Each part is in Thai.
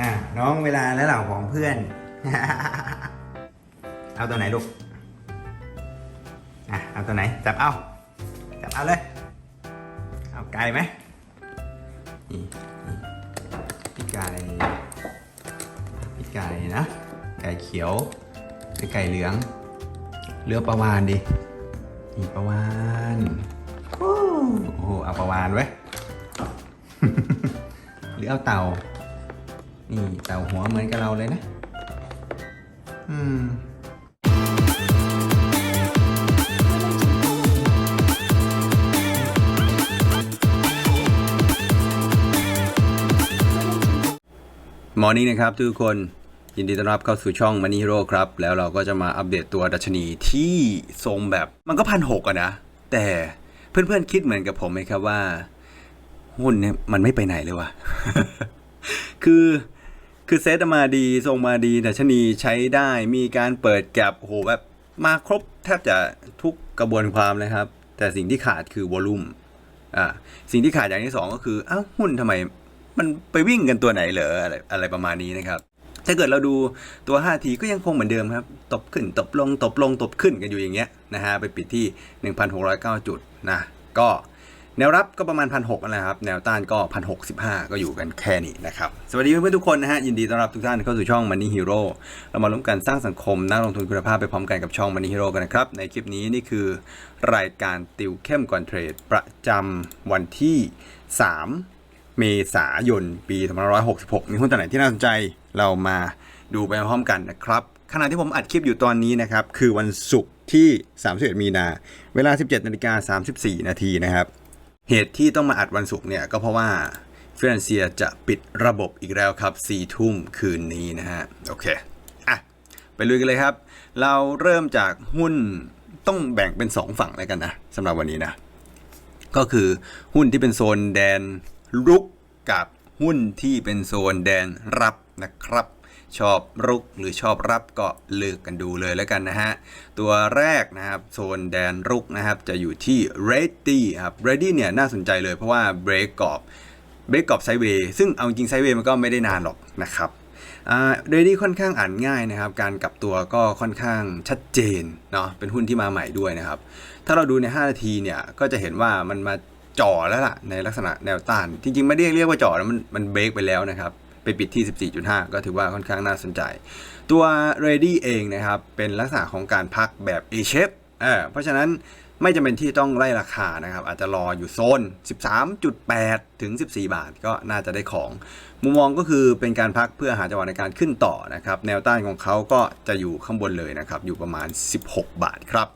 อะน้องเวลาแล้วเหล่าของเพื่อน เอาตัวไหนลูก อะเอาตัวไหน จับเอา จับเอาเลย เอาไก่ไหมนี่พี่ไก่พี่ไก่นะ ไก่เขียวหรือไก่เหลืองเลือกประวานดินี่ประวานโอ้โหเอาประวานไว้ยหรือเอาเต่า นี่เต่าหัวเหมือนกับเราเลยนะ อืมมอร์นิ่งนะครับทุกคนยินดีต้อนรับเข้าสู่ช่อง Money Hero ครับ แล้วเราก็จะมาอัปเดตตัวดัชนีที่ทรงแบบมันก็พันหกอะนะ แต่เพื่อนๆคิดเหมือนกับผมไหมครับว่า หุ้นเนี่ยมันไม่ไปไหนเลยวะ คือ คือเซตมาดีทรงมาดีดัชนีใช้ได้มีการเปิดแก็บโหแบบมาครบแทบจะทุกกระบวนความเลยครับ แต่สิ่งที่ขาดคือวอลุ่มอ่าสิ่งที่ขาดอย่างที่สองก็คืออ้าวหุ้นทำไมมันไปวิ่งกันตัวไหนเหรออะไรอะไรประมาณนี้นะครับ ถ้าเกิดเราดูตัว 5 ทีก็ยังคงเหมือนเดิมครับ ตบขึ้นตบลงตบลงตบขึ้นกันอยู่อย่างเงี้ยนะฮะไปปิดที่ 1,609 จุดนะก็ แนวรับก็ประมาณ1,600นั่นแหละครับ แนวต้านก็1,615ก็อยู่กันแค่นี้นะครับ สวัสดีเพื่อนๆทุกคนนะฮะ ยินดีต้อนรับทุกท่านเข้าสู่ช่อง Money Hero เรามาร่วมกันสร้างสังคมนักลงทุนคุณภาพไปพร้อมกันกับช่อง Money Hero กันนะครับ ในคลิปนี้นี่คือรายการติวเข้มก่อนเทรด ประจำวันที่ 3 เมษายน ปี2566 มีหุ้นตัวไหนที่น่าสนใจเรามาดูไปพร้อมกันนะครับขณะที่ผมอัดคลิปอยู่ตอนนี้นะครับคือวันศุกร์ที่ 31 มีนา เวลา 17นาฬิกา34 นาทีนะครับ เหตุที่ต้องมาอัดวันศุกร์เนี่ยก็เพราะว่าฟิลนเซียจะปิดระบบอีกแล้วครับ4ทุ่มคืนนี้นะฮะ โอเค อะ ไปลุยกันเลยครับ เราเริ่มจากหุ้นต้องแบ่งเป็น 2 ฝั่งแล้วกันนะสำหรับวันนี้นะ ก็คือหุ้นที่เป็นโซนแดนรุกกับหุ้นที่เป็นโซนแดนรับนะครับ ชอบรุกหรือชอบรับก็เลือกกันดูเลยแล้วกันนะฮะ ตัวแรกนะครับโซนแดนรุกนะครับจะอยู่ที่ ready ครับ ready เนี่ยน่าสนใจเลยเพราะว่าเบรกกรอบเบรกกรอบไซเวย์ซึ่งเอาจริงไซเวย์มันก็ไม่ได้นานหรอกนะครับเรดี้ค่อนข้างอ่านง่ายนะครับ การกลับตัวก็ค่อนข้างชัดเจนเนาะเป็นหุ้นที่มาใหม่ด้วยนะครับ ถ้าเราดูใน 5 นาทีเนี่ยก็จะเห็นว่ามันมาจ่อแล้วล่ะในลักษณะแนวต้าน จริงๆ ไม่ได้เรียกว่าจ่อแล้วมันมันเบรกไปแล้วนะครับ ไปปิดที่ 14.5 ก็ถือว่าค่อนข้างน่าสนใจ ตัว Ready เองนะครับ เป็นลักษณะของการพักแบบ A shape เออเพราะฉะนั้นไม่จำเป็นที่ต้องไล่ราคานะครับ อาจจะรออยู่โซน 13.8 ถึง 14 บาท ก็น่าจะได้ของ มุมมองก็คือเป็นการพักเพื่อหาจังหวะในการขึ้นต่อนะครับ แนวต้านของเขาก็จะอยู่ข้างบนเลยนะครับ อยู่ประมาณ 16 บาทครับ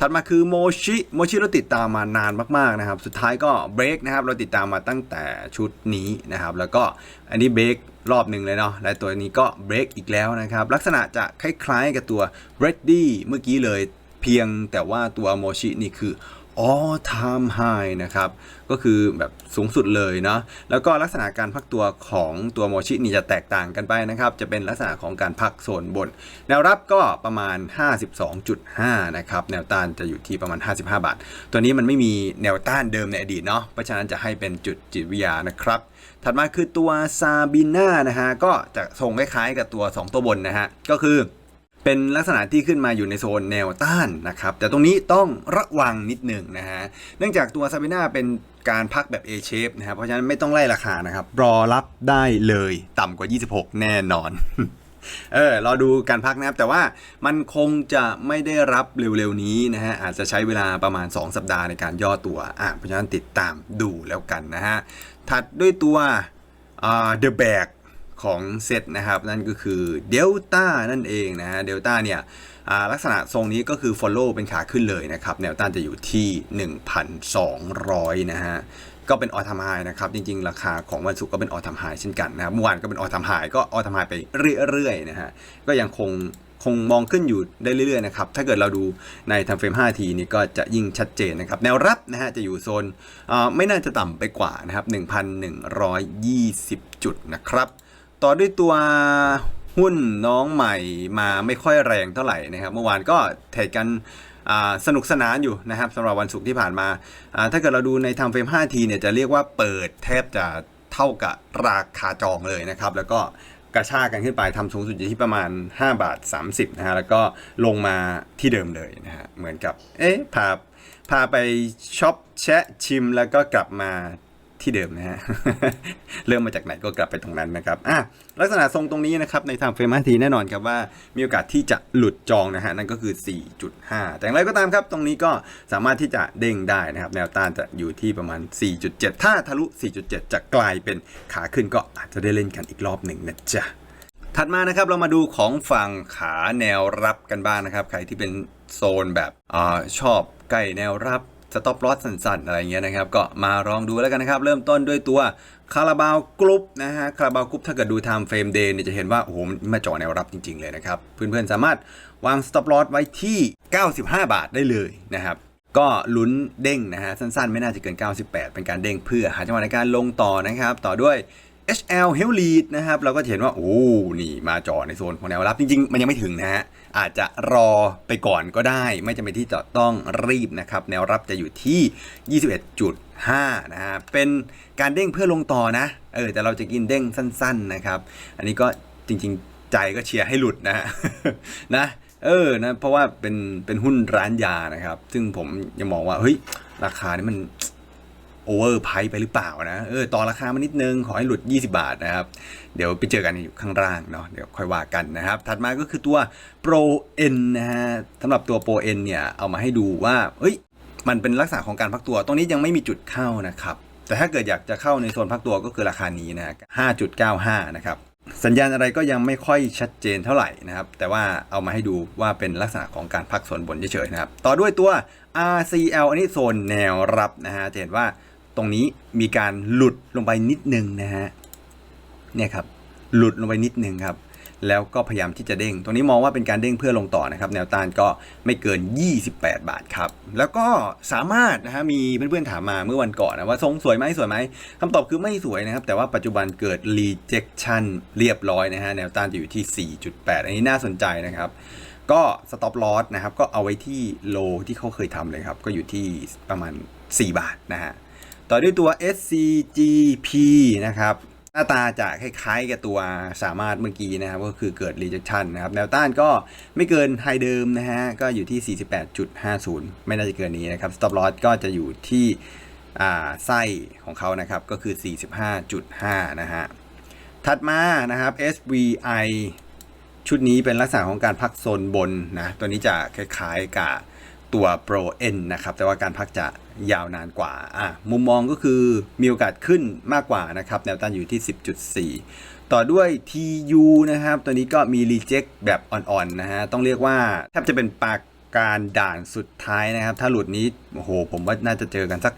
ถัดมาคือโมชิโมชิเราติดตามมานานมากๆนะครับ สุดท้ายก็เบรกนะครับเราติดตามมาตั้งแต่ชุดนี้นะครับ แล้วก็อันนี้เบรกรอบหนึ่งเลยเนาะและตัวนี้ก็เบรกอีกแล้วนะครับ ลักษณะจะคล้ายๆกับตัวเรดดี้เมื่อกี้เลยเพียงแต่ว่าตัวโมชินี่คือ all time high นะครับ ก็คือแบบสูงสุดเลยเนาะแล้วก็ลักษณะการพักตัวของตัวโมชินี่จะแตกต่างกันไปนะครับ จะเป็นลักษณะของการพักโซนบน แนวรับก็ประมาณ 52.5 นะครับ แนวต้านจะอยู่ที่ประมาณ 55 บาท ตัวนี้มันไม่มีแนวต้านเดิมในอดีตเนาะเพราะฉะนั้นจะให้เป็นจุดจิตวิทยานะครับถัดมาคือตัวซาบิน่านะฮะก็จะทรงคล้ายๆกับตัว 2 ตัวบนนะฮะก็คือ เป็นลักษณะที่ขึ้นมาอยู่ในโซนแนวต้านนะครับ แต่ตรงนี้ต้องระวังนิดหนึ่งนะฮะ เนื่องจากตัวซาบิน่าเป็นการพักแบบ A shape นะครับ เพราะฉะนั้นไม่ต้องไล่ราคานะครับ รอรับได้เลยต่ำกว่า 26 แน่นอน เออรอดูการพักนะครับ แต่ว่ามันคงจะไม่ได้รับเร็วๆนี้นะฮะ อาจจะใช้เวลาประมาณ 2 สัปดาห์ในการย่อตัวอะเพราะฉะนั้นติดตามดูแล้วกันนะฮะ ถัดด้วยตัวอ่า The Bag ของเซตนะครับ นั่นก็คือเดลต้านั่นเองนะฮะเดลต้าเนี่ยลักษณะทรงนี้ก็คือ Follow เป็นขาขึ้นเลยนะครับ แนวต้านจะอยู่ที่ 1,200 นะฮะก็เป็นออทามไฮนะครับ จริงๆ ราคาของวันศุกร์ก็เป็นออทามไฮเช่นกันนะครับเมื่อวานก็เป็นออทามไฮก็ออทามไฮไปเรื่อยๆนะฮะก็ยังคงคงมองขึ้นอยู่ได้เรื่อยๆนะครับ ถ้าเกิดเราดูในทำเฟรม 5 ทีนี้ก็จะยิ่งชัดเจนนะครับ แนวรับนะฮะจะอยู่โซนไม่น่าจะต่ำไปกว่านะครับ 1,120 จุดนะครับ ต่อด้วยตัวหุ้นน้องใหม่มาไม่ค่อยแรงเท่าไหร่นะครับ เมื่อวานก็เทรดกันสนุกสนานอยู่นะครับสำหรับวันศุกร์ที่ผ่านมา ถ้าเกิดเราดูในทำเฟรม 5 ทีเนี่ยจะเรียกว่าเปิดแทบจะเท่ากับราคาจองเลยนะครับ แล้วก็กระชากกันขึ้นไปทำสูงสุดอยู่ที่ประมาณ 5 บาท 30นะฮะแล้วก็ลงมาที่เดิมเลยนะฮะเหมือนกับเอ๊ะพาพาไปช็อปแชะชิมแล้วก็กลับมา ที่เดิมนะฮะ เริ่มมาจากไหนก็กลับไปตรงนั้นนะครับอะลักษณะทรงตรงนี้นะครับในทางเฟรมทีแน่นอนครับว่ามีโอกาสที่จะหลุดจองนะฮะนั่นก็คือ 4.5 แต่อย่างไรก็ตามครับ ตรงนี้ก็สามารถที่จะเด้งได้นะครับ แนวต้านจะอยู่ที่ประมาณ 4.7 ถ้าทะลุ 4.7 จะกลายเป็นขาขึ้นก็อาจจะได้เล่นกันอีกรอบหนึ่งนะจ๊ะถัดมานะครับเรามาดูของฝั่งขาแนวรับกันบ้างนะครับ ใครที่เป็นโซนแบบอชอบใกล้แนวรับ สต็อปลอสสั้นๆ อะไรเงี้ยนะครับ ก็มาลองดูแล้วกันนะครับ เริ่มต้นด้วยตัวคาราบาวกรุ๊ปนะฮะคาราบาวกรุ๊ปถ้าเกิดดูไทม์เฟรมเดย์เนี่ยจะเห็นว่า โอ้โหมันมาจ่อแนวรับจริง ๆ เลยนะครับ เพื่อนๆ สามารถวางสต็อปลอสไว้ที่ 95 บาทได้เลยนะครับก็ลุ้นเด้งนะฮะสั้นๆ ไม่น่าจะเกิน 98 เป็นการเด้งเพื่อหาจังหวะในการลงต่อนะครับ ต่อด้วย HL h e l l e a d นะครับ เราก็เห็นว่า โอ้ นี่มาจ่อในโซนของแนวรับจริง ๆ มันยังไม่ถึงนะฮะ อาจจะรอไปก่อนก็ได้ ไม่จำเป็นที่จะต้องรีบนะครับ แนวรับจะอยู่ที่ 21.5 นะฮะ เป็นการเด้งเพื่อลงต่อนะ เออ แต่เราจะกินเด้งสั้น ๆนะครับ อันนี้ก็จริงๆ ใจก็เชียร์ให้หลุดนะนะ เออ นะ เพราะว่าเป็น เป็นหุ้นร้านยานะครับ ซึ่งผมยังมองว่า เฮ้ย ราคานี่มัน โอเวอร์ไพไปหรือเปล่านะเออต่อราคามานิดนึง ขอให้หลุด 20 บาทนะครับ เดี๋ยวไปเจอกันอยู่ข้างล่างเนาะเดี๋ยวค่อยว่ากันนะครับ ถัดมาก็คือตัว Pro N นะฮะสำหรับตัว Pro N เนี่ย เอามาให้ดูว่าเฮ้ยมันเป็นลักษณะของการพักตัว ตรงนี้ยังไม่มีจุดเข้านะครับ แต่ถ้าเกิดอยากจะเข้าในโซนพักตัวก็คือราคานี้นะ5.95 นะครับ สัญญาณอะไรก็ยังไม่ค่อยชัดเจนเท่าไหร่นะครับ แต่ว่าเอามาให้ดูว่าเป็นลักษณะของการพักส่วนบนเฉยๆนะครับ ต่อด้วยตัว RCL อันนี้โซนแนวรับนะฮะจะเห็นว่า ตรงนี้มีการหลุดลงไปนิดนึงนะฮะเนี่ยครับหลุดลงไปนิดนึงครับแล้วก็พยายามที่จะเด้ง ตรงนี้มองว่าเป็นการเด้งเพื่อลงต่อนะครับ แนวต้านก็ไม่เกิน 28 บาทครับ แล้วก็สามารถนะฮะ มีเพื่อนๆถามมาเมื่อวันก่อนนะว่าทรงสวยไหมสวยไหมคำตอบคือไม่สวยนะครับ แต่ว่าปัจจุบันเกิด rejection เรียบร้อยนะฮะ แนวต้านจะอยู่ที่ 4.8 อันนี้น่าสนใจนะครับ ก็ stop loss นะครับ ก็เอาไว้ที่โลที่เขาเคยทำเลยครับ ก็อยู่ที่ประมาณ 4 บาทนะฮะ ต่อด้วยตัว SCGP นะครับหน้าตาจะคล้ายๆกับตัวสามารถเมื่อกี้นะครับ ก็คือเกิด rejection นะครับ แนวต้านก็ไม่เกินไฮเดิมนะฮะ ก็อยู่ที่ 48.50 ไม่น่าจะเกินนี้นะครับ stop loss ก็จะอยู่ที่อ่าไส้ของเขานะครับ ก็คือ 45.5 นะฮะ ถัดมานะครับ SVI ชุดนี้เป็นลักษณะของการพักโซนบนนะ ตัวนี้จะคล้ายๆกับ ตัว Pro N นะครับ แต่ว่าการพักจะยาวนานกว่า อะ มุมมองก็คือมีโอกาสขึ้นมากกว่านะครับ แนวต้านอยู่ที่ 10.4 ต่อด้วย TU นะครับ ตัวนี้ก็มี reject แบบอ่อนๆ นะฮะ ต้องเรียกว่าแทบจะเป็นปากการด่านสุดท้ายนะครับ ถ้าหลุดนี้ โอ้โห ผมว่าน่าจะเจอกันสัก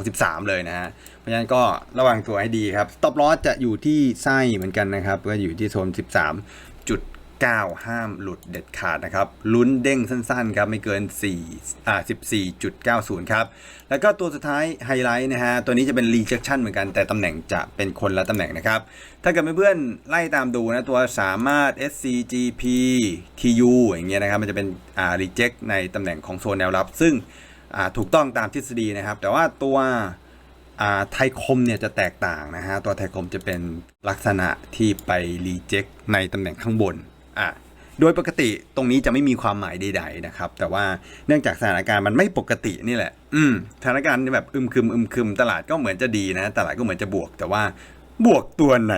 12-13 เลยนะฮะ เพราะฉะนั้นก็ระวังตัวให้ดีครับ stop loss จะอยู่ที่ไส้เหมือนกันนะครับ ก็อยู่ที่โซน 13 9 ห้ามหลุดเด็ดขาดนะครับ ลุ้นเด้งสั้นๆครับไม่เกิน4อ่า14.90 ครับ แล้วก็ตัวสุดท้ายไฮไลท์นะฮะ ตัวนี้จะเป็น rejection เหมือนกันแต่ตำแหน่งจะเป็นคนละตำแหน่งนะครับ ถ้าเกิดเพื่อนๆไล่ตามดูนะ ตัวสามารถ SCGP TU อย่างเงี้ยนะครับ มันจะเป็นอ่า reject ในตำแหน่งของโซนแนวรับ ซึ่งอ่าถูกต้องตามทฤษฎีนะครับ แต่ว่าตัวอ่าไทยคมเนี่ยจะแตกต่างนะฮะ ตัวไทยคมจะเป็นลักษณะที่ไปรีเจ็คในตำแหน่งข้างบน อะโดยปกติตรงนี้จะไม่มีความหมายใดๆนะครับ แต่ว่าเนื่องจากสถานการณ์มันไม่ปกตินี่แหละ อืมสถานการณ์แบบอึมครึมอึมครึมตลาดก็เหมือนจะดีนะ ตลาดก็เหมือนจะบวก แต่ว่าบวกตัวไหน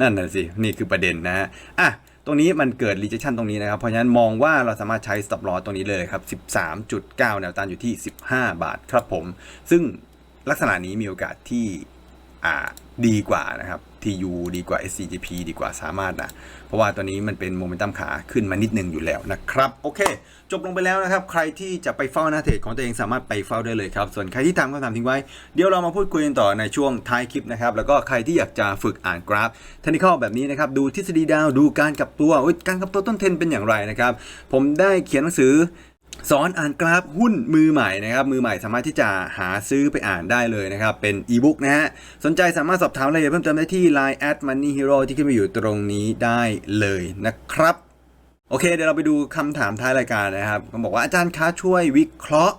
นั่นน่ะสิ นี่คือประเด็นนะฮะอะตรงนี้มันเกิด rejection ตรงนี้นะครับ เพราะฉะนั้นมองว่าเราสามารถใช้ stop loss ตรงนี้เลยครับ 13.9 แนวต้านอยู่ที่ 15 บาทครับผม ซึ่งลักษณะนี้มีโอกาสที่อ่าดีกว่านะครับ TU ดีกว่า SCGP ดีกว่าสามารถนะ เพราะว่าตัวนี้มันเป็นโมเมนตัมขาขึ้นมานิดนึงอยู่แล้วนะครับ โอเค จบลงไปแล้วนะครับ ใครที่จะไปเฝ้าหน้าเทรดของตัวเองสามารถไปเฝ้าได้เลยครับ ส่วนใครที่ทำคำถามทิ้งไว้ เดี๋ยวเรามาพูดคุยกันต่อในช่วงท้ายคลิปนะครับ แล้วก็ใครที่อยากจะฝึกอ่านกราฟเทคนิคแบบนี้นะครับ ดูทฤษฎีดาว ดูการกลับตัวการกลับตัวต้นเทรนเป็นอย่างไรนะครับ ผมได้เขียนหนังสือ สอนอ่านกราฟหุ้นมือใหม่นะครับ มือใหม่สามารถที่จะหาซื้อไปอ่านได้เลยนะครับ เป็นอีบุ๊กนะฮะ สนใจสามารถสอบถามรายละเอียดเพิ่มเติมได้ที่ Line at money hero ที่ขึ้นมาอยู่ตรงนี้ได้เลยนะครับ โอเค เดี๋ยวเราไปดูคำถามท้ายรายการนะครับเขาบอกว่าอาจารย์คะช่วยวิเคราะห์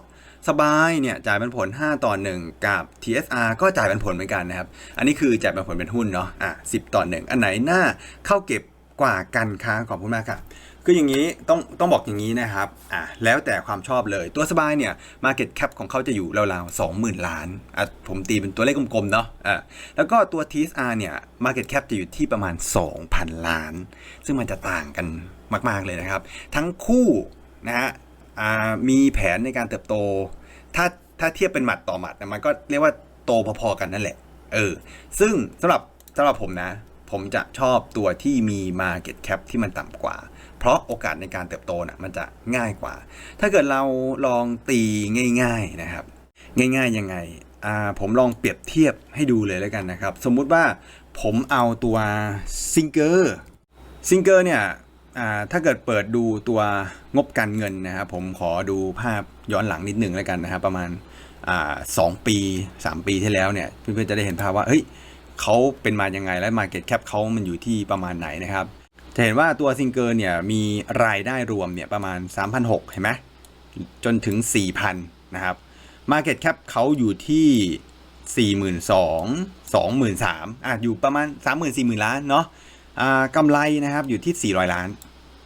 สบายเนี่ยจ่ายปันผล 5 ต่อ 1 กับ TSR ก็จ่ายปันผลเหมือนกันนะครับ อันนี้คือจ่ายปันผลเป็นหุ้นเนาะอะ10 ต่อ 1 อันไหนหน่าเข้าเก็บกว่ากันค้าขอบคุณมากครับ คืออย่างนี้ต้องต้องบอกอย่างนี้นะครับอะแล้วแต่ความชอบเลยตัวสบายเนี่ย Market Cap ของเขาจะอยู่ราวๆ20,000 ล้านอะผมตีเป็นตัวเลขกลมๆเนาะอะแล้วก็ตัว TSR เนี่ย Market Cap จะอยู่ที่ประมาณ 2,000 ล้าน ซึ่งมันจะต่างกันมากๆเลยนะครับ ทั้งคู่นะฮะอ่ามีแผนในการเติบโต ถ้าถ้าเทียบเป็นหมัดต่อหมัดนะมันก็เรียกว่าโตพอๆกันนั่นแหละ เออ ซึ่งสำหรับสำหรับผมนะ ผมจะชอบตัวที่มี Market Cap ที่มันต่ำกว่า เพราะโอกาสในการเติบโตน่ะมันจะง่ายกว่า ถ้าเกิดเราลองตีง่าย ๆนะครับ ง่ายๆยังไงผมลองเปรียบเทียบให้ดูเลยแล้วกันนะครับ สมมุติว่าผมเอาตัวซิงเกอร์ซิงเกอร์เนี่ยถ้าเกิดเปิดดูตัวงบการเงินนะครับผมขอดูภาพย้อนหลังนิดหนึ่งแล้วกันนะครับประมาณสองปี 3 ปีที่แล้วเนี่ยเพื่อนๆจะได้เห็นภาพว่าเฮ้ยเขาเป็นมายังไงและ Market Cap เขามันอยู่ที่ประมาณไหนนะครับ จะเห็นว่าตัวซิงเกิลเนี่ยมีรายได้รวมเนี่ยประมาณ 3,600 เห็นไหมจนถึง 4,000 นะครับ Market Cap เขาอยู่ที่ 42,000 23,000อะอยู่ประมาณ 30,000 40,000 ล้านเนาะอ่ากำไรนะครับอยู่ที่ 400 ล้าน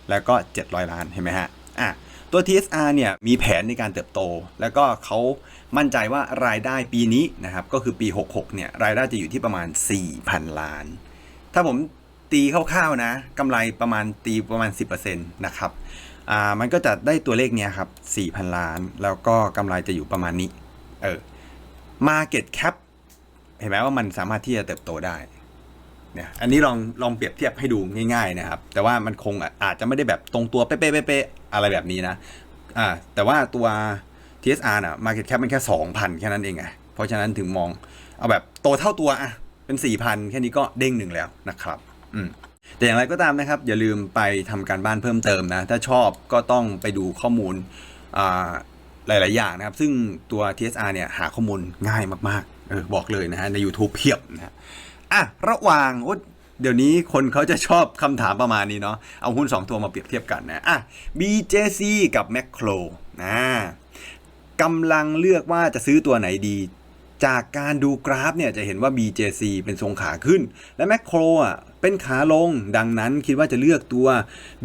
แล้วก็ 700 ล้านเห็นไหมฮะอะตัว TSR เนี่ยมีแผนในการเติบโต แล้วก็เขามั่นใจว่ารายได้ปีนี้นะครับก็คือปี 66 เนี่ยรายได้จะอยู่ที่ประมาณ 4,000 ล้าน ถ้าผม ตีคร่าวๆนะกำไรประมาณตีประมาณ 10%นะครับอ่ามันก็จะได้ตัวเลขเนี้ยครับ 4,000 ล้าน แล้วก็กำไรจะอยู่ประมาณนี้เออ Market Cap เห็นไหมว่ามันสามารถที่จะเติบโตได้เนี่ยอันนี้ลองลองเปรียบเทียบให้ดูง่าย ๆ นะครับ แต่ว่ามันคงอาจจะไม่ได้แบบตรงตัวเป๊ะๆๆๆอะไรแบบนี้นะอ่าแต่ว่าตัว TSR น่ะ Market Cap มันแค่ 2,000 แค่นั้นเองไงเพราะฉะนั้นถึงมองเอาแบบโตเท่าตัวอะเป็น 4,000 แค่นี้ก็เด้งหนึ่งแล้วนะครับ อืมแต่อย่างไรก็ตามนะครับ อย่าลืมไปทำการบ้านเพิ่มเติมนะ ถ้าชอบก็ต้องไปดูข้อมูลอ่าหลาย ๆ อย่างนะครับ ซึ่งตัว TSR เนี่ยหาข้อมูลง่ายมากๆเออบอกเลยนะฮะใน YouTube เพียบนะฮะอะระหว่างเดี๋ยวนี้คนเขาจะชอบคำถามประมาณนี้เนาะเอาหุ้น 2 ตัวมาเปรียบเทียบกันนะอะ BJC กับ Macro นะกำลังเลือกว่าจะซื้อตัวไหนดี จากการดูกราฟเนี่ยจะเห็นว่า BJC เป็นทรงขาขึ้น และ Macro อะเป็นขาลง ดังนั้นคิดว่าจะเลือกตัว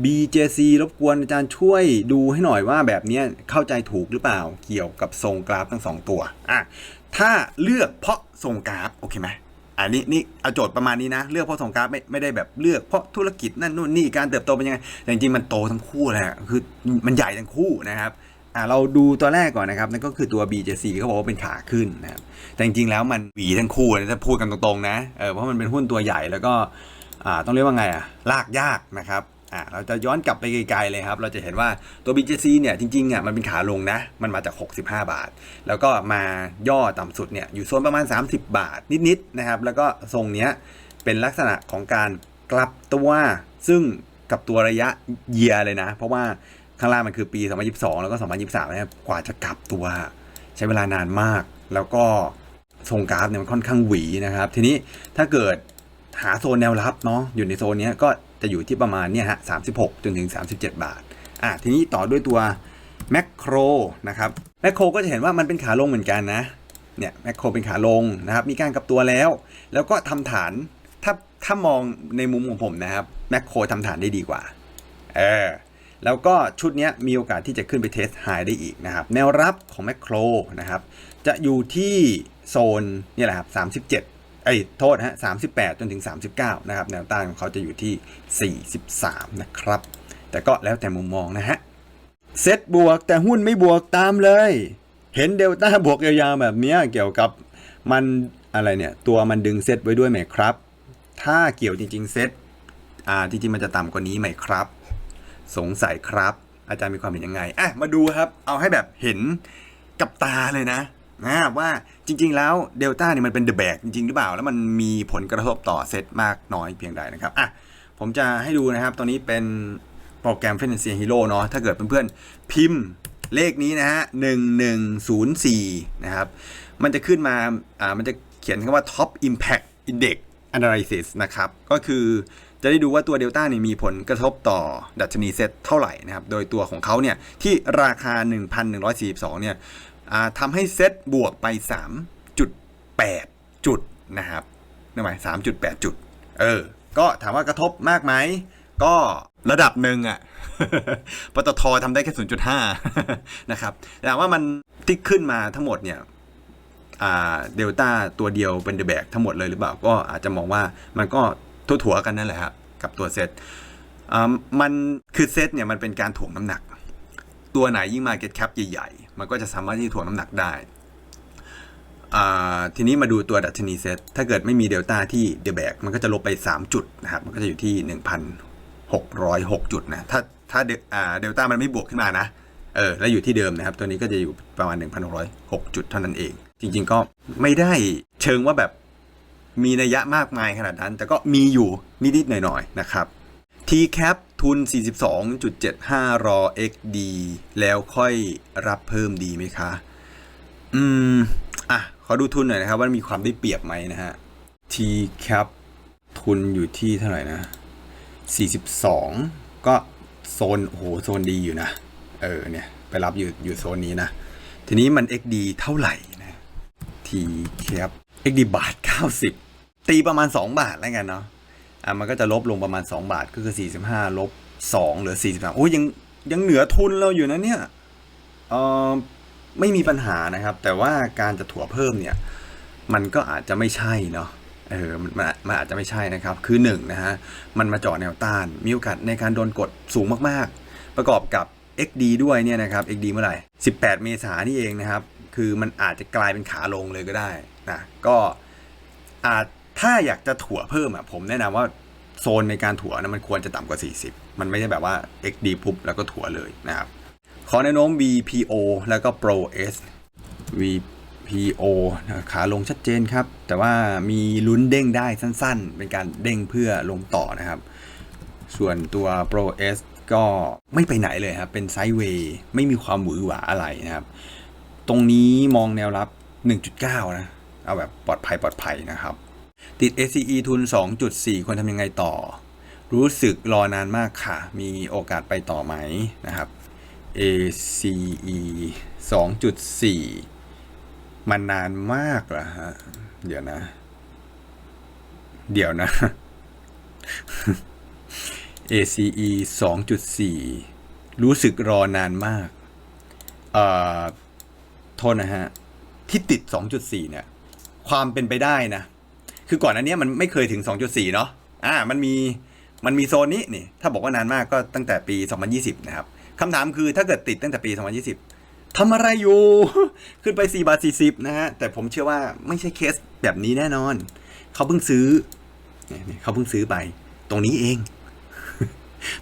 BJC รบกวนอาจารย์ช่วยดูให้หน่อยว่าแบบนี้เข้าใจถูกหรือเปล่าเกี่ยวกับทรงกราฟทั้งสองตัวอะถ้าเลือกเพราะทรงกราฟโอเคไหมอันนี้นี่เอาโจทย์ประมาณนี้นะ เลือกเพราะทรงกราฟไม่ไม่ได้แบบเลือกเพราะธุรกิจนั่นนู่นนี่การเติบโตเป็นยังไงแต่จริงๆมันโตทั้งคู่แหละคือมันใหญ่ทั้งคู่นะครับอ่าเราดูตัวแรกก่อนนะครับนั่นก็คือตัว BJC เขาบอกว่าเป็นขาขึ้นนะครับแต่จริงๆแล้วมันหวีทั้งคู่ถ้าพูดกันตรงๆนะเออเพราะมันเป็นหุ้นตัวใหญ่แล้วก็ ต้องเรียกว่าไงอะลากยากนะครับอ่าเราจะย้อนกลับไปไกลๆเลยครับ เราจะเห็นว่าตัว BJC เนี่ยจริงๆอะมันเป็นขาลงนะ มันมาจาก 65 บาท แล้วก็มาย่อต่ำสุดเนี่ยอยู่โซนประมาณ 30 บาทนิดๆนะครับ แล้วก็ทรงเนี้ยเป็นลักษณะของการกลับตัว ซึ่งกับตัวระยะเยียเลยนะ เพราะว่าข้างล่างมันคือปี 2022 แล้วก็ 2023นะครับกว่าจะกลับตัว ใช้เวลานานมาก แล้วก็ทรงกราฟเนี่ยมันค่อนข้างหวีนะครับ ทีนี้ถ้าเกิด หาโซนแนวรับเนาะอยู่ในโซนนี้ก็จะอยู่ที่ประมาณเนี่ยฮะ36จนถึง 37 บาทอะทีนี้ต่อด้วยตัวแมคโครนะครับแมคโครก็จะเห็นว่ามันเป็นขาลงเหมือนกันนะเนี่ยแมคโครเป็นขาลงนะครับมีการกลับตัวแล้ว แล้วก็ทำฐานถ้าถ้ามองในมุมของผมนะครับแมคโครทำฐานได้ดีกว่าเออแล้วก็ชุดนี้มีโอกาสที่จะขึ้นไปเทสไฮได้อีกนะครับ แนวรับของแมคโครนะครับ จะอยู่ที่โซนนี่แหละครับ37 ไอ้โทษฮะ38จนถึง39นะครับ แนวต้านของเขาจะอยู่ที่43นะครับ แต่ก็แล้วแต่มุมมองนะฮะ เซตบวกแต่หุ้นไม่บวกตามเลย เห็นเดลต้าบวกยาวๆแบบนี้เกี่ยวกับมันอะไรเนี่ย ตัวมันดึงเซตไว้ด้วยไหมครับ ถ้าเกี่ยวจริงๆเซตอ่าจริงๆมันจะต่ำกว่านี้ไหมครับ สงสัยครับ อาจารย์มีความเห็นยังไงอะมาดูครับ เอาให้แบบเห็นกับตาเลยนะ นะว่าจริง ๆ แล้วเดลต้าเนี่ยมันเป็นเดอะแบกจริง ๆ หรือเปล่า แล้วมันมีผลกระทบต่อเซตมากน้อยเพียงใดนะครับอะผมจะให้ดูนะครับตัวนี้เป็นโปรแกรม Financial Hero เนาะถ้าเกิดเพื่อนๆ พิมพ์เลขนี้นะฮะ1104นะครับ มันจะขึ้นมาอ่ามันจะเขียนคำว่า Top Impact Index Analysis นะครับ ก็คือจะได้ดูว่าตัวเดลต้าเนี่ยมีผลกระทบต่อดัชนีเซ็ตเท่าไหร่นะครับ โดยตัวของเขาเนี่ยที่ราคา 1,142เนี่ยอ่า ทำให้เซตบวกไป 3.8 จุดนะครับนั่นหมาย3.8 จุด เออ ก็ถามว่ากระทบมากไหม ก็ระดับหนึ่งอะปตททำได้แค่ 0.5 นะครับ แต่ว่ามันที่ขึ้นมาทั้งหมดเนี่ยอ่าเดลต้าตัวเดียวเป็นเดอะแบกทั้งหมดเลยหรือเปล่า ก็อาจจะมองว่ามันก็ทั่วๆกันนั่นแหละครับกับตัวเซตอ่ามันคือเซตเนี่ยมันเป็นการถ่วงน้ำหนัก ตัวไหนยิ่งมาเก็ตแคปใหญ่ๆ มันก็จะสามารถที่ถ่วงน้ำหนักได้อ่าทีนี้มาดูตัวดัชนีเซตถ้าเกิดไม่มีเดลต้าที่เดแบกมันก็จะลบไป 3 จุดนะครับ มันก็จะอยู่ที่ 1,606 จุดนะ ถ้าถ้าเดอ่าเดลต้ามันไม่บวกขึ้นมานะ เออ แล้วอยู่ที่เดิมนะครับ ตัวนี้ก็จะอยู่ประมาณ 1,606 จุดเท่านั้นเอง จริง ๆ ก็ไม่ได้เชิงว่าแบบมีนัยยะมากมายขนาดนั้น แต่ก็มีอยู่นิดๆหน่อยๆนะครับ TCAP ทุน 42.75 รอ XD แล้วค่อยรับเพิ่มดีไหมคะ อืม อะ ขอดูทุนหน่อยนะครับ ว่ามีความได้เปรียบไหมนะฮะ TCAP ทุนอยู่ที่เท่าไหร่นะ 42 ก็โซน โอ้โห โซนดีอยู่นะ เออ เนี่ย ไปรับอยู่ อยู่โซนนี้นะ ทีนี้มัน XD เท่าไหร่นะ TCAP XD บาท 90 ตีประมาณ 2 บาทแล้วกันเนาะ อะมันก็จะลบลงประมาณ 2 บาทก็คือ 45 ลบ2เหลือ 43 โอ้ยยังยังเหนือทุนเราอยู่นะเนี่ยเออไม่มีปัญหานะครับ แต่ว่าการจะถั่วเพิ่มเนี่ย มันก็อาจจะไม่ใช่เนาะเออมันมันอาจจะไม่ใช่นะครับ คือหนึ่งนะฮะ มันมาจาะแนวต้าน มีโอกาสในการโดนกดสูงมากๆ ประกอบกับ XD ด้วยเนี่ยนะครับ XD เมื่อไหร่ 18 เมษายนนี่เองนะครับ คือมันอาจจะกลายเป็นขาลงเลยก็ได้นะ ก็อาจ ถ้าอยากจะถั่วเพิ่มอะผมแนะนำว่าโซนในการถั่วนะมันควรจะต่ำกว่า 40 มันไม่ใช่แบบว่า XD ปุ๊บแล้วก็ถั่วเลยนะครับ ขอแนวโน้ม VPO แล้วก็ Pro S VPO ขาลงชัดเจนครับ แต่ว่ามีลุ้นเด้งได้สั้นๆ เป็นการเด้งเพื่อลงต่อนะครับ ส่วนตัว Pro S ก็ไม่ไปไหนเลยครับ เป็นไซด์เวย์ไม่มีความหวือหวาอะไรนะครับ ตรงนี้มองแนวรับ 1.9 นะ เอาแบบปลอดภัยปลอดภัยนะครับ ติด ACE ทุน 2.4 ควรทำยังไงต่อ รู้สึกรอนานมากค่ะ มีโอกาสไปต่อไหมนะครับ ACE 2.4 มันนานมากเหรอฮะ เดี๋ยวนะ เดี๋ยวนะ ACE 2.4 รู้สึกรอนานมาก เอ่อ โทษนะฮะ ที่ติด 2.4 เนี่ย ความเป็นไปได้นะ คือก่อนอันนี้มันไม่เคยถึง 2.4 เนาะอ่ามันมีมันมีโซนนี้นี่ถ้าบอกว่านานมากก็ตั้งแต่ปี 2020 นะครับคำถามคือถ้าเกิดติดตั้งแต่ปี 2020 ทำอะไรอยู่ ขึ้นไป4บาท40 นะฮะ แต่ผมเชื่อว่าไม่ใช่เคสแบบนี้แน่นอน เขาเพิ่งซื้อเขาเพิ่งซื้อไป ตรงนี้เอง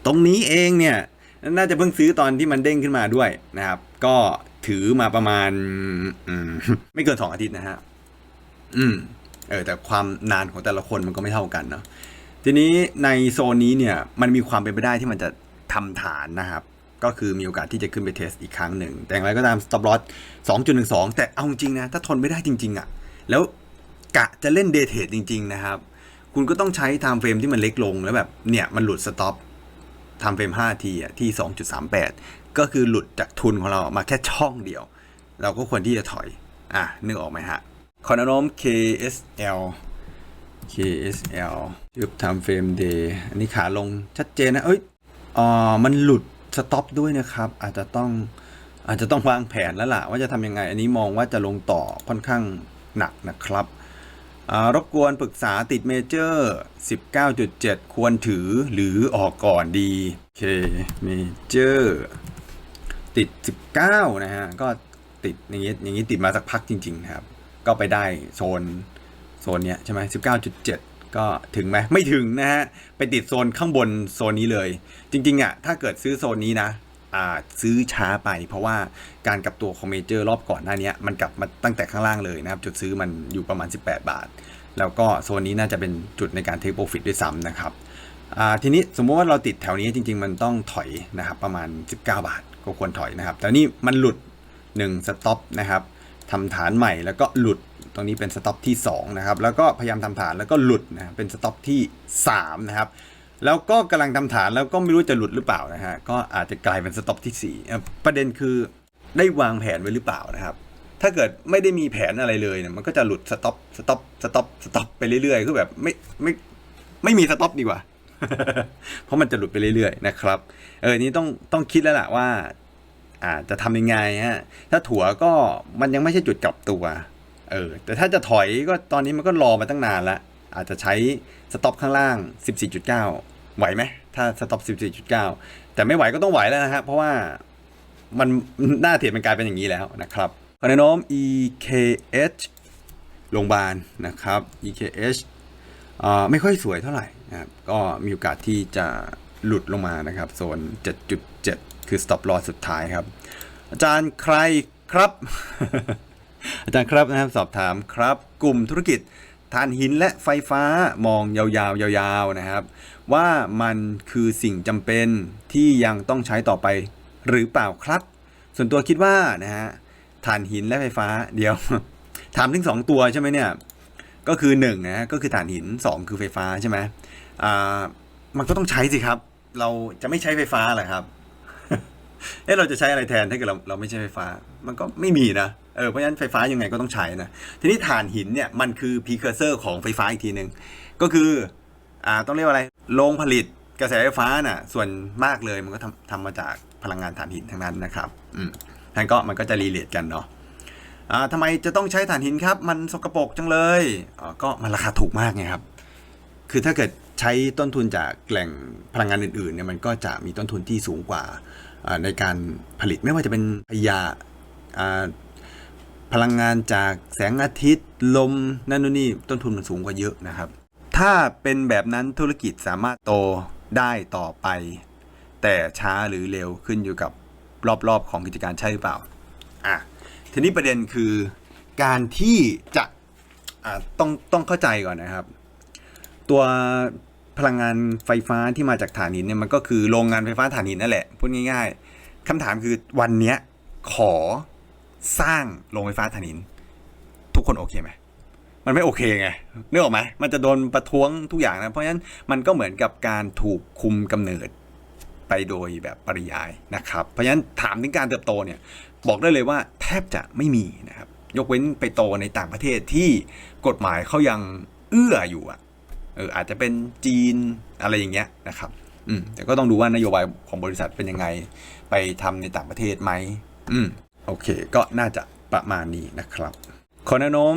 ตรงนี้เองเนี่ย น่าจะเพิ่งซื้อตอนที่มันเด้งขึ้นมาด้วยนะครับ ก็ถือมาประมาณอืมไม่เกินสองอาทิตย์นะฮะ อืม เออแต่ความนานของแต่ละคนมันก็ไม่เท่ากันเนาะทีนี้ในโซนนี้เนี่ยมันมีความเป็นไปได้ที่มันจะทำฐานนะครับ ก็คือมีโอกาสที่จะขึ้นไปเทสอีกครั้งหนึ่ง แต่อย่างไรก็ตาม stop loss 2.12 แต่เอาจริงนะ ถ้าทนไม่ได้จริง ๆอะ่ะ แล้วกะจะเล่นเดทเทรดจริง ๆ นะครับ คุณก็ต้องใช้ time frame ที่มันเล็กลงแล้วแบบเนี่ยมันหลุด stop time frame 5ทีอะที่ 2.38 ก็คือหลุดจากทุนของเรามาแค่ช่องเดียว เราก็ควรที่จะถอย อะนึกออกไหมฮะ คอนโนม KSL KSL ยึบ time frame day อันนี้ขาลงชัดเจนนะ เอ้ยอ่ามันหลุดสต็อปด้วยนะครับ อาจจะต้องอาจจะต้องวางแผนแล้วล่ะ ว่าจะทำยังไง อันนี้มองว่าจะลงต่อค่อนข้างหนักนะครับรบกวนปรึกษาติดเมเจอร์ 19.7 ควรถือหรือออกก่อนดี โอเค เมเจอร์ ติด 19 นะฮะ ก็ติดอย่างงี้อย่างงี้ติดมาสักพักจริง ๆ ครับ ก็ไปได้โซนโซนเนี้ยใช่ไหมสิบเก้าจุดเจ็ดก็ถึงไหมไม่ถึงนะฮะ ไปติดโซนข้างบนโซนนี้เลย จริงๆอะถ้าเกิดซื้อโซนนี้นะอ่าซื้อช้าไป เพราะว่าการกลับตัวของเมเจอร์รอบก่อนหน้านี้มันกลับมาตั้งแต่ข้างล่างเลยนะครับ จุดซื้อมันอยู่ประมาณ 18 บาท แล้วก็โซนนี้น่าจะเป็นจุดในการเทคโปรฟิตด้วยซ้ำนะครับอ่าทีนี้สมมติว่าเราติดแถวนี้จริง ๆ มันต้องถอยนะครับประมาณ 19 บาทก็ควรถอยนะครับแต่นี่มันหลุด1สต็อปนะครับ ทำฐานใหม่แล้วก็หลุดตรงนี้เป็นสต็อปที่2นะครับแล้วก็พยายามทำฐานแล้วก็หลุดนะเป็นสต็อปที่3นะครับแล้วก็กำลังทำฐานแล้วก็ไม่รู้จะหลุดหรือเปล่านะฮะก็อาจจะกลายเป็นสต็อปที่4ประเด็นคือได้วางแผนไว้หรือเปล่านะครับถ้าเกิดไม่ได้มีแผนอะไรเลยเนี่ยมันก็จะหลุดสต็อปสต็อปสต็อปสต็อปไปเรื่อยๆคือแบบไม่ไม่ไม่มีสต็อปดีกว่า เพราะมันจะหลุดไปเรื่อยๆนะครับ เออ นี่ต้องต้องคิดแล้วล่ะว่า อ่าจะทำยังไงฮะถ้าถั่วก็มันยังไม่ใช่จุดกลับตัวเออแต่ถ้าจะถอยก็ตอนนี้มันก็รอมาตั้งนานล้วอาจจะใช้สต็อปข้างล่าง 14.9 ไหวไหมถ้าสต็อป 14.9 แต่ไม่ไหวก็ต้องไหวแล้วนะฮะเพราะว่ามันหน้าเทียมันกลายเป็นอย่างนี้แล้วนะครับคะแนนโน้ม EKH โรงพยาบาลนะครับ EKH อ่าไม่ค่อยสวยเท่าไหร่นะครับก็มีโอกาสที่จะหลุดลงมานะครับโซน 7.7 คือ stop loss สุดท้ายครับ อาจารย์ใครครับ อาจารย์ครับนะครับสอบถามครับ กลุ่มธุรกิจถ่านหินและไฟฟ้ามองยาวๆยาวๆนะครับ ว่ามันคือสิ่งจำเป็นที่ยังต้องใช้ต่อไปหรือเปล่าครับ ส่วนตัวคิดว่านะฮะถ่านหินและไฟฟ้าเดี๋ยวถามถึงสองตัวใช่ไหมเนี่ยก็คือ1นงนะก็คือถ่านหิน2คือไฟฟ้าใช่ไหมอ่ามันก็ต้องใช้สิครับ เราจะไม่ใช้ไฟฟ้าเหรอครับ เอ๊ะเราจะใช้อะไรแทนถ้าเกิดเราเราไม่ใช้ไฟฟ้า มันก็ไม่มีนะเออเพราะฉะนั้นไฟฟ้ายังไงก็ต้องใช้นะทีนี้ถ่านหินเนี่ยมันคือพีเคอร์เซอร์ของไฟฟ้าอีกทีหนึ่งก็คืออ่าต้องเรียกว่าอะไรโรงผลิตกระแสไฟฟ้าน่ะส่วนมากเลยมันก็ทำทำมาจากพลังงานถ่านหินทั้งนั้นนะครับอืมทั้นก็มันก็จะรีเลทกันเนาะอ่าทำไมจะต้องใช้ถ่านหินครับ มันสกปรกจังเลยอ๋อก็มันราคาถูกมากไงครับ คือถ้าเกิดใช้ต้นทุนจากแหล่งพลังงานอื่นๆเนี่ยมันก็จะมีต้นทุนที่สูงกว่าอ่า ในการผลิตไม่ว่าจะเป็นพยาพลังงานจากแสงอาทิตย์ ลมนั่นนู่นนี่ต้นทุนมันสูงกว่าเยอะนะครับ ถ้าเป็นแบบนั้นธุรกิจสามารถโตได้ต่อไป แต่ช้าหรือเร็วขึ้นอยู่กับรอบๆของกิจการใช่หรือเปล่าอะทีนี้ประเด็นคือการที่จะอ่าต้องต้องเข้าใจก่อนนะครับ ตัว พลังงานไฟฟ้าที่มาจากถ่านหินเนี่ยมันก็คือโรงงานไฟฟ้าถ่านหินนั่นแหละพูดง่ายๆคำถามคือวันเนี้ยขอสร้างโรงไฟฟ้าถ่านหิน ทุกคนโอเคไหมมันไม่โอเคไงนึกออกไหมมันจะโดนประท้วงทุกอย่างนะเพราะฉะนั้นมันก็เหมือนกับการถูกคุมกำเนิดไปโดยแบบปริยายนะครับ เพราะฉะนั้นถามถึงการเติบโตเนี่ยบอกได้เลยว่าแทบจะไม่มีนะครับ ยกเว้นไปโตในต่างประเทศที่กฎหมายเขายังเอื้ออยู่อะ เอออาจจะเป็นจีนอะไรอย่างเงี้ยนะครับอืมแต่ก็ต้องดูว่านโยบายของบริษัทเป็นยังไง ไปทำในต่างประเทศไหมอืมโอเค ก็น่าจะประมาณนี้นะครับขอแนวโน้ม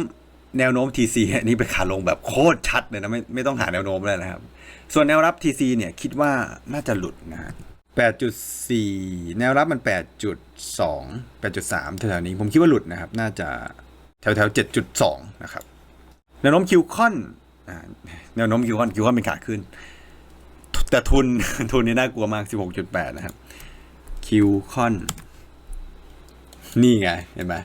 แนวโน้ม TC นนี้เป็นขาลงแบบโคตรชัดเลยนะไม่ไม่ต้องหาแนวโน้มเลยนะครับ ส่วนแนวรับ TC เนี่ยคิดว่าน่าจะหลุดนะฮะ8.4 แนวรับมัน 8.2 8.3แถวๆนี้ผมคิดว่าหลุดนะครับ น่าจะแถวๆ7.2 นะครับ แนวโน้มคิวคอน แนวโน้มคิวคอนคิวคอนเป็นขาขึ้น แต่ทุนทุนนี่น่ากลัวมาก 16.8 นะครับ คิวคอน นี่ไง เห็นไหม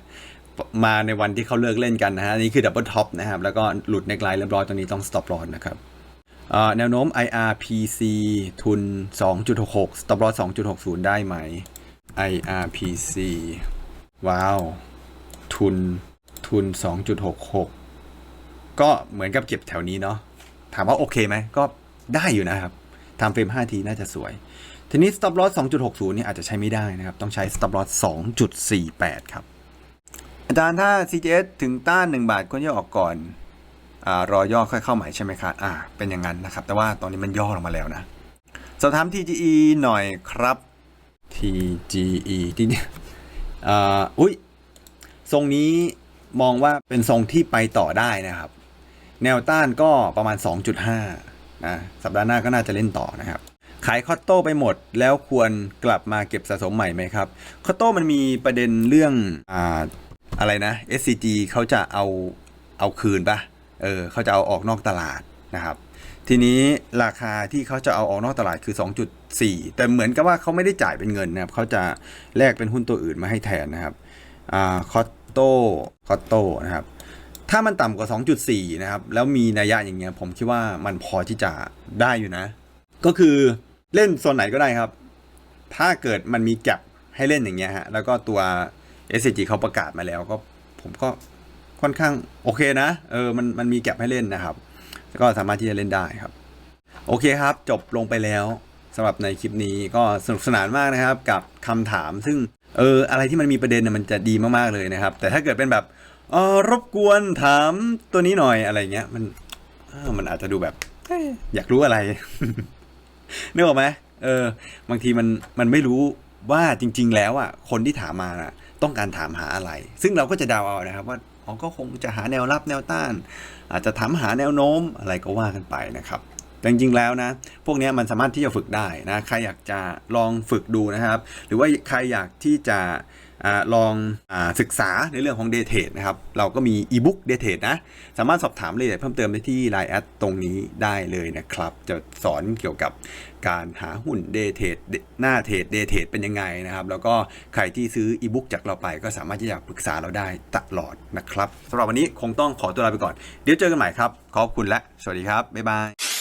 มาในวันที่เขาเลิกเล่นกันนะฮะนี่คือดับเบิลท็อปนะครับ แล้วก็หลุดในกลายเรียบร้อยตอนนี้ต้อง stop loss นะครับแนวโน้ม IRPC ทุน 2.66 stop loss 2.60 ได้ไหม IRPC ว้าว ทุน ทุน 2.66 ก็เหมือนกับเก็บแถวนี้เนาะถามว่าโอเคไหมก็ได้อยู่นะครับทำเฟรม5ทีน่าจะสวย ทีนี้ stop loss 2.60นี่อาจจะใช้ไม่ได้นะครับ ต้องใช้ stop loss 2.48 ครับ อาจารย์ถ้า CGS ถึงต้าน 1 บาทควรจะออกก่อนอรอย่อค่อยเข้าใหม่ใช่ไหมครับอ่า เป็นอย่างนั้นนะครับ แต่ว่าตอนนี้มันย่อลงมาแล้วนะสอบถาม TGE หน่อยครับ TGE ที่นี่อ่าอุ้ยทรงนี้มองว่าเป็นทรงที่ไปต่อได้นะครับ แนวต้านก็ประมาณ 2.5นะสัปดาห์หน้าก็น่าจะเล่นต่อนะครับ ขายคอตโต้ไปหมดแล้วควรกลับมาเก็บสะสมใหม่ไหมครับ คอตโต้มันมีประเด็นเรื่องอ่าอะไรนะ SCG เขาจะเอาเอาคืนปะเออเขาจะเอาออกนอกตลาดนะครับทีนี้ราคาที่เขาจะเอาออกนอกตลาดคือ 2.4 แต่เหมือนกับว่าเขาไม่ได้จ่ายเป็นเงินนะครับเขาจะแลกเป็นหุ้นตัวอื่นมาให้แทนนะครับอ่าคอตโต้คอตโต้นะครับ ถ้ามันต่ำกว่า 2.4 นะครับ แล้วมีนัยยะอย่างเงี้ย ผมคิดว่ามันพอที่จะได้อยู่นะ ก็คือเล่นโซนไหนก็ได้ครับ ถ้าเกิดมันมีแก็บให้เล่นอย่างเงี้ยฮะ แล้วก็ตัว SCG เขาประกาศมาแล้วก็ผมก็ค่อนข้างโอเคนะ เออ มันมันมีแก็บให้เล่นนะครับ ก็สามารถที่จะเล่นได้ครับ โอเคครับ จบลงไปแล้วสำหรับในคลิปนี้ก็สนุกสนานมากนะครับ กับคำถาม ซึ่งเอออะไรที่มันมีประเด็นน่ะมันจะดีมากๆเลยนะครับ แต่ถ้าเกิดเป็นแบบ เออรบกวนถามตัวนี้หน่อยอะไรเงี้ย มันมันอาจจะดูแบบเอ๊ะอยากรู้อะไรนึกออกไหมเออ บางทีมันมันไม่รู้ว่าจริง ๆ แล้วอะคนที่ถามมาน่ะ ต้องการถามหาอะไร ซึ่งเราก็จะเดาเอานะครับ ว่าอ๋อก็คงจะหาแนวรับแนวต้าน อาจจะถามหาแนวโน้มอะไรก็ว่ากันไปนะครับ แต่จริงๆแล้วนะ พวกนี้มันสามารถที่จะฝึกได้นะใครอยากจะลองฝึกดูนะครับ หรือว่าใครอยากที่จะอลองอศึกษาในเรื่องของ d a t r a นะครับ เราก็มีอีบุ๊ก d a y t r a d e นะ สามารถสอบถามรายละเอียดเพิ่มเติมได้ที่ Line แอดตรงนี้ได้เลยนะครับ จะสอนเกี่ยวกับการหาหุ้น d a t r a หน้าเทรด d a y t r a d e เป็นยังไงนะครับ แล้วก็ใครที่ซื้ออีบุ๊กจากเราไปก็สามารถที่จะปรึกษาเราได้ตลอดนะครับสำหรับวันนี้คงต้องขอตัวลาไปก่อน เดี๋ยวเจอกันใหม่ครับ ขอบคุณและ สวัสดีครับ บ๊ายบาย